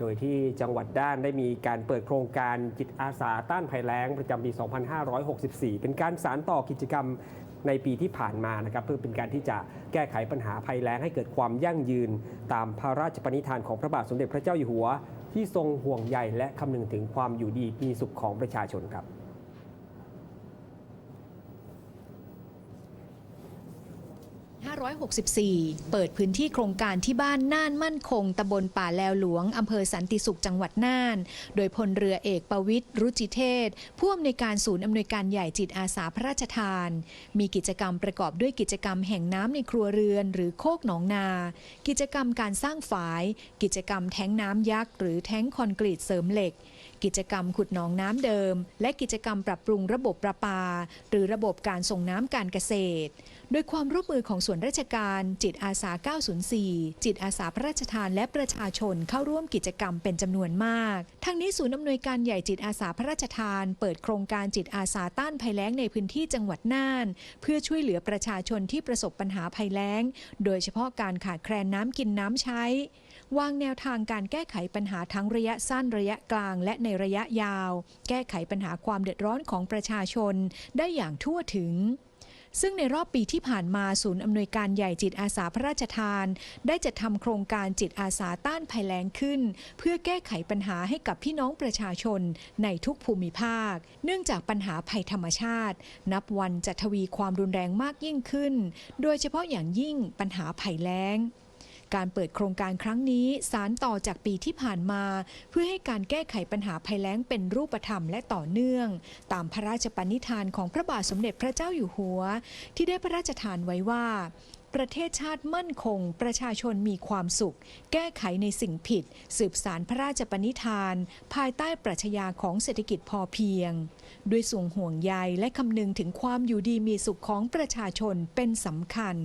โดยที่จังหวัดด้านได้มีการเปิดโครงการจิตอาสาต้านภัยแล้งประจำปี 2564 เป็นการสานต่อกิจกรรมในปีที่ผ่านมานะครับเพื่อเป็นการที่จะแก้ไขปัญหาภัยแล้งให้เกิดความยั่งยืน ตามพระราชปณิธานของพระบาทสมเด็จพระเจ้าอยู่หัว ที่ทรงห่วงใยและคำนึงถึงความอยู่ดีมีสุขของประชาชนครับ 564 เปิดพื้นที่โครงการที่บ้านน่านมั่นคงตำบลป่าแลวหลวงอำเภอสันติสุขจังหวัดน่าน โดยพลเรือเอกประวิทย์รุจิเทศ ผู้อำนวยการศูนย์อำนวยการใหญ่จิตอาสาพระราชทาน มีกิจกรรมประกอบด้วยกิจกรรมแห่งน้ำในครัวเรือน หรือโคกหนองนา กิจกรรมการสร้างฝาย กิจกรรมแท้งน้ำยักษ์หรือแท้งคอนกรีตเสริมเหล็กกิจกรรมขุดหนองน้ำเดิม และกิจกรรมปรับปรุงระบบประปา หรือระบบการส่งน้ำการเกษตร โดยความร่วมมือของส่วนราชการ จิตอาสา 904 จิตอาสาพระราชทานและประชาชนเข้าร่วมกิจกรรมเป็นจำนวนมาก ทั้งนี้ศูนย์อำนวยการใหญ่จิตอาสาพระราชทาน เปิดโครงการจิตอาสาต้านภัยแล้งในพื้นที่จังหวัดน่าน เพื่อช่วยเหลือประชาชนที่ประสบปัญหาภัยแล้ง โดยเฉพาะการขาดแคลนน้ำกินน้ำใช้ วางแนวทางการแก้ไขปัญหาทั้งระยะสั้นระยะกลาง และในระยะยาว แก้ไขปัญหาความเดือดร้อนของประชาชน ได้อย่างทั่วถึง ซึ่งในรอบปีที่ผ่านมาศูนย์อำนวยการใหญ่จิตอาสาพระราชทาน ได้จัดทำโครงการจิตอาสาต้านภัยแล้งขึ้น เพื่อแก้ไขปัญหาให้กับพี่น้องประชาชนในทุกภูมิภาค เนื่องจากปัญหาภัยธรรมชาติ นับวันจะทวีความรุนแรงมากยิ่งขึ้น โดยเฉพาะอย่างยิ่งปัญหาภัยแล้ง การเปิดโครงการครั้งนี้สารต่อจากปีที่ผ่านมา เพื่อให้การแก้ไขปัญหาภัยแล้งเป็นรูปธรรมและต่อเนื่อง ตามพระราชปณิธานของพระบาทสมเด็จพระเจ้าอยู่หัว ที่ได้พระราชทานไว้ว่าประเทศชาติมั่นคง ประชาชนมีความสุข แก้ไขในสิ่งผิด สืบสารพระราชปณิธาน ภายใต้ปรัชญาของเศรษฐกิจพอเพียง ด้วยส่วงห่วงใยและคำนึงถึงความอยู่ดีมีสุขของประชาชนเป็นสำคัญ